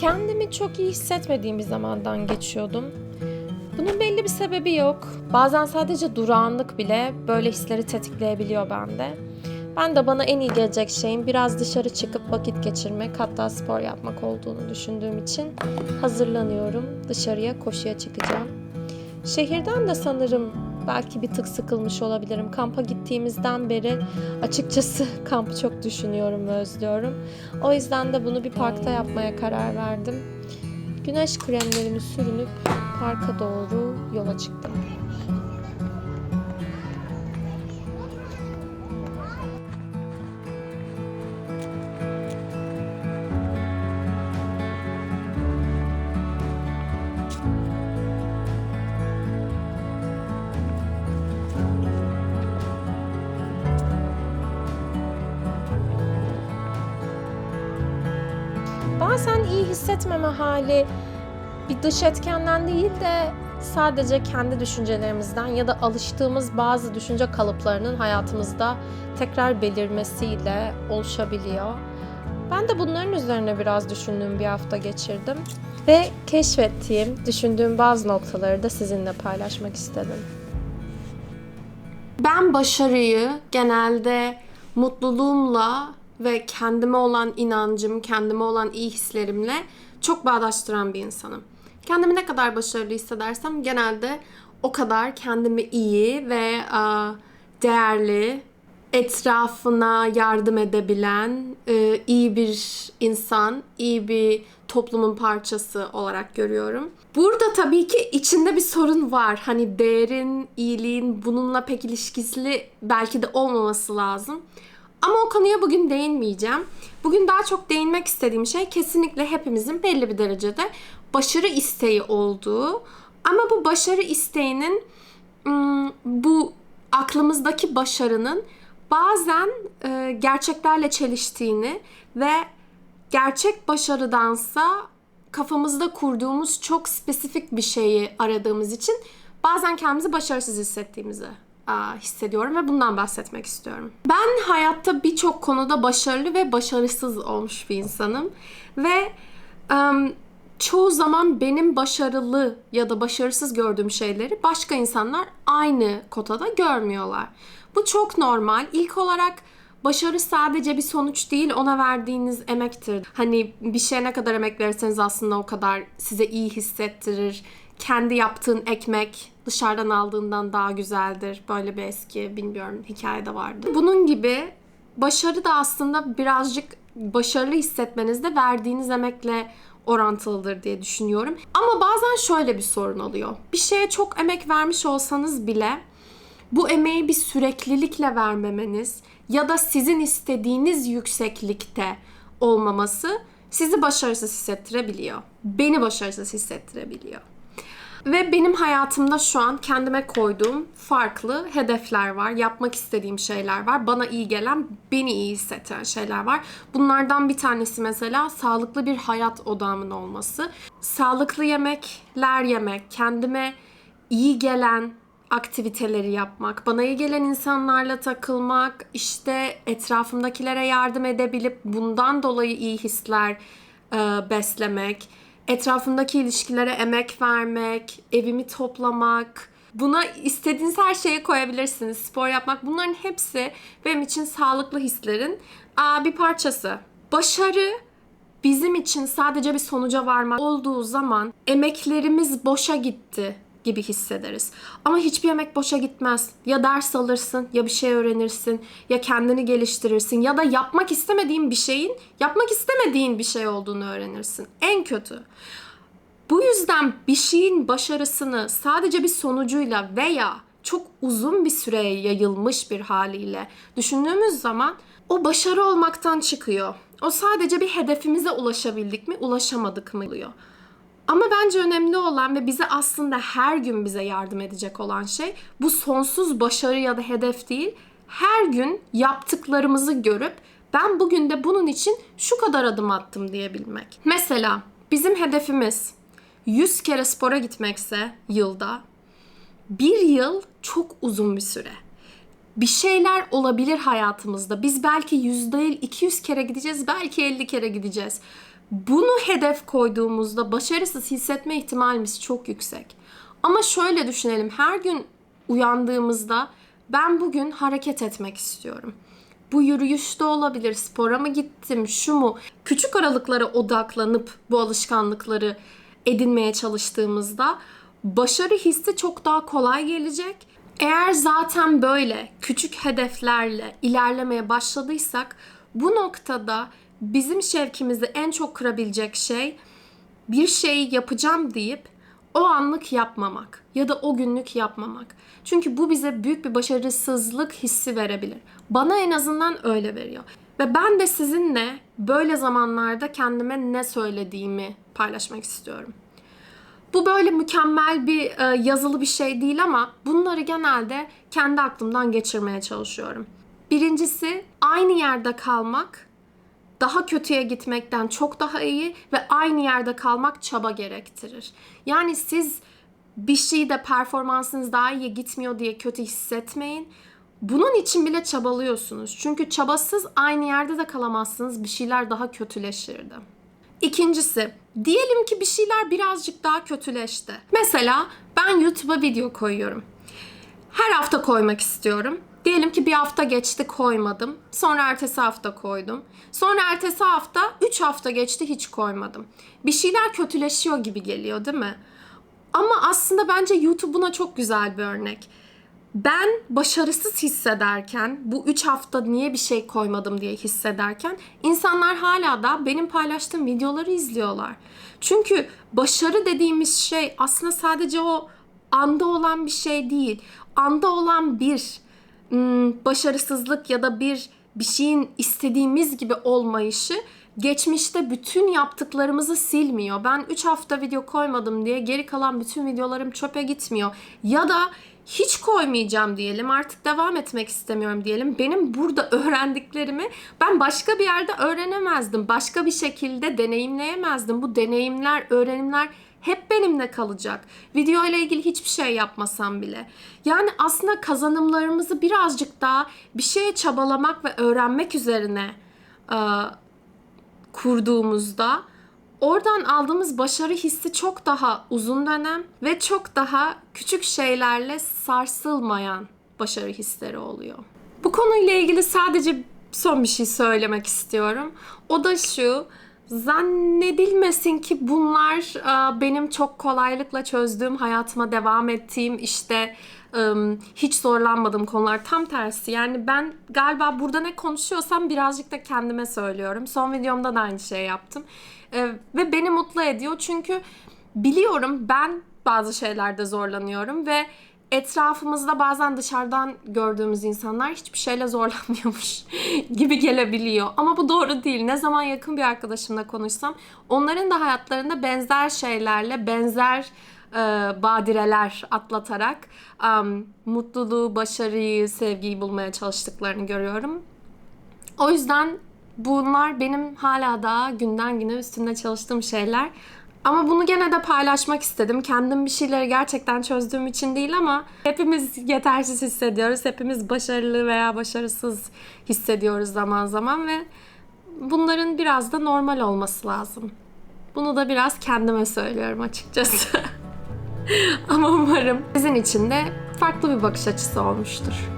Kendimi çok iyi hissetmediğim bir zamandan geçiyordum. Bunun belli bir sebebi yok. Bazen sadece durağanlık bile böyle hisleri tetikleyebiliyor bende. Ben de bana en iyi gelecek şeyin biraz dışarı çıkıp vakit geçirmek hatta spor yapmak olduğunu düşündüğüm için hazırlanıyorum. Dışarıya koşuya çıkacağım. Şehirden de sanırım belki bir tık sıkılmış olabilirim. Kampa gittiğimizden beri açıkçası kampı çok düşünüyorum ve özlüyorum. O yüzden de bunu bir parkta yapmaya karar verdim. Güneş kremlerimi sürünüp parka doğru yola çıktım. Hissetmeme hali bir dış etkenden değil de sadece kendi düşüncelerimizden ya da alıştığımız bazı düşünce kalıplarının hayatımızda tekrar belirmesiyle oluşabiliyor. Ben de bunların üzerine biraz düşündüğüm bir hafta geçirdim ve keşfettiğim, düşündüğüm bazı noktaları da sizinle paylaşmak istedim. Ben başarıyı genelde mutluluğumla ve kendime olan inancım, kendime olan iyi hislerimle çok bağdaştıran bir insanım. Kendimi ne kadar başarılı hissedersem genelde o kadar kendimi iyi ve değerli, etrafına yardım edebilen e, iyi bir insan, iyi bir toplumun parçası olarak görüyorum. Burada tabii ki içinde bir sorun var. Hani değerin, iyiliğin bununla pek ilişkili belki de olmaması lazım. Ama o konuya bugün değinmeyeceğim. Bugün daha çok değinmek istediğim şey kesinlikle hepimizin belli bir derecede başarı isteği olduğu. Ama bu başarı isteğinin bu aklımızdaki başarının bazen e, gerçeklerle çeliştiğini ve gerçek başarıdansa kafamızda kurduğumuz çok spesifik bir şeyi aradığımız için bazen kendimizi başarısız hissettiğimizi hissediyorum ve bundan bahsetmek istiyorum. Ben hayatta birçok konuda başarılı ve başarısız olmuş bir insanım ve çoğu zaman benim başarılı ya da başarısız gördüğüm şeyleri başka insanlar aynı kotada görmüyorlar. Bu çok normal. İlk olarak başarı sadece bir sonuç değil, ona verdiğiniz emektir. Hani bir şeye ne kadar emek verirseniz aslında o kadar size iyi hissettirir. Kendi yaptığın ekmek dışarıdan aldığından daha güzeldir. Böyle bir eski bilmiyorum hikayede vardı. Bunun gibi başarı da aslında birazcık başarılı hissetmenizde verdiğiniz emekle orantılıdır diye düşünüyorum. Ama bazen şöyle bir sorun oluyor. Bir şeye çok emek vermiş olsanız bile bu emeği bir süreklilikle vermemeniz ya da sizin istediğiniz yükseklikte olmaması sizi başarısız hissettirebiliyor. Beni başarısız hissettirebiliyor. Ve benim hayatımda şu an kendime koyduğum farklı hedefler var. Yapmak istediğim şeyler var. Bana iyi gelen, beni iyi hissettiren şeyler var. Bunlardan bir tanesi mesela sağlıklı bir hayat odamın olması. Sağlıklı yemekler yemek, kendime iyi gelen aktiviteleri yapmak, bana iyi gelen insanlarla takılmak, işte etrafımdakilere yardım edebilip bundan dolayı iyi hisler beslemek, etrafımdaki ilişkilere emek vermek, evimi toplamak, buna istediğiniz her şeyi koyabilirsiniz. Spor yapmak bunların hepsi benim için sağlıklı hislerin bir parçası. Başarı bizim için sadece bir sonuca varmak olduğu zaman emeklerimiz boşa gitti gibi hissederiz. Ama hiçbir yemek boşa gitmez. Ya ders alırsın, ya bir şey öğrenirsin, ya kendini geliştirirsin ya da yapmak istemediğin bir şeyin yapmak istemediğin bir şey olduğunu öğrenirsin. En kötü. Bu yüzden bir şeyin başarısını sadece bir sonucuyla veya çok uzun bir süreye yayılmış bir haliyle düşündüğümüz zaman o başarı olmaktan çıkıyor. O sadece bir hedefimize ulaşabildik mi, ulaşamadık mı oluyor. Ama bence önemli olan ve bize aslında her gün bize yardım edecek olan şey bu sonsuz başarı ya da hedef değil. Her gün yaptıklarımızı görüp ben bugün de bunun için şu kadar adım attım diyebilmek. Mesela bizim hedefimiz 100 kere spora gitmekse yılda bir yıl çok uzun bir süre. Bir şeyler olabilir hayatımızda. Biz belki 100 değil 200 kere gideceğiz, belki 50 kere gideceğiz. Bunu hedef koyduğumuzda başarısız hissetme ihtimalimiz çok yüksek. Ama şöyle düşünelim. Her gün uyandığımızda ben bugün hareket etmek istiyorum. Bu yürüyüşte olabilir, spora mı gittim, şu mu? Küçük aralıklara odaklanıp bu alışkanlıkları edinmeye çalıştığımızda başarı hissi çok daha kolay gelecek. Eğer zaten böyle küçük hedeflerle ilerlemeye başladıysak bu noktada bizim şevkimizi en çok kırabilecek şey bir şeyi yapacağım deyip o anlık yapmamak ya da o günlük yapmamak. Çünkü bu bize büyük bir başarısızlık hissi verebilir. Bana en azından öyle veriyor. Ve ben de sizinle böyle zamanlarda kendime ne söylediğimi paylaşmak istiyorum. Bu böyle mükemmel bir e, yazılı bir şey değil ama bunları genelde kendi aklımdan geçirmeye çalışıyorum. Birincisi aynı yerde kalmak daha kötüye gitmekten çok daha iyi ve aynı yerde kalmak çaba gerektirir. Yani siz bir şeyde performansınız daha iyi gitmiyor diye kötü hissetmeyin. Bunun için bile çabalıyorsunuz. Çünkü çabasız aynı yerde de kalamazsınız. Bir şeyler daha kötüleşirdi. İkincisi, diyelim ki bir şeyler birazcık daha kötüleşti. Mesela ben YouTube'a video koyuyorum. Her hafta koymak istiyorum. Diyelim ki bir hafta geçti koymadım. Sonra ertesi hafta koydum. Sonra ertesi hafta 3 hafta geçti hiç koymadım. Bir şeyler kötüleşiyor gibi geliyor değil mi? Ama aslında bence YouTube buna çok güzel bir örnek. Ben başarısız hissederken, bu 3 hafta niye bir şey koymadım diye hissederken insanlar hala da benim paylaştığım videoları izliyorlar. Çünkü başarı dediğimiz şey aslında sadece o anda olan bir şey değil. Anda olan bir başarısızlık ya da bir bir şeyin istediğimiz gibi olmayışı geçmişte bütün yaptıklarımızı silmiyor. Ben 3 hafta video koymadım diye geri kalan bütün videolarım çöpe gitmiyor. Ya da hiç koymayacağım diyelim artık devam etmek istemiyorum diyelim. Benim burada öğrendiklerimi ben başka bir yerde öğrenemezdim. Başka bir şekilde deneyimleyemezdim. Bu deneyimler, öğrenimler hep benimle kalacak. Video ile ilgili hiçbir şey yapmasam bile. Yani aslında kazanımlarımızı birazcık daha bir şeye çabalamak ve öğrenmek üzerine e, kurduğumuzda oradan aldığımız başarı hissi çok daha uzun dönem ve çok daha küçük şeylerle sarsılmayan başarı hisleri oluyor. Bu konuyla ilgili sadece son bir şey söylemek istiyorum. O da şu. Zannedilmesin ki bunlar e, benim çok kolaylıkla çözdüğüm, hayatıma devam ettiğim işte hiç zorlanmadığım konular. Tam tersi. Yani ben galiba burada ne konuşuyorsam birazcık da kendime söylüyorum. Son videomda da aynı şey yaptım. E, ve beni mutlu ediyor çünkü biliyorum ben bazı şeylerde zorlanıyorum ve etrafımızda bazen dışarıdan gördüğümüz insanlar hiçbir şeyle zorlanmıyormuş gibi gelebiliyor. Ama bu doğru değil. Ne zaman yakın bir arkadaşımla konuşsam onların da hayatlarında benzer şeylerle, benzer e, badireler atlatarak um, mutluluğu, başarıyı, sevgiyi bulmaya çalıştıklarını görüyorum. O yüzden bunlar benim hala daha günden güne üstünde çalıştığım şeyler. Ama bunu gene de paylaşmak istedim. Kendim bir şeyleri gerçekten çözdüğüm için değil ama hepimiz yetersiz hissediyoruz. Hepimiz başarılı veya başarısız hissediyoruz zaman zaman ve bunların biraz da normal olması lazım. Bunu da biraz kendime söylüyorum açıkçası. ama umarım sizin için de farklı bir bakış açısı olmuştur.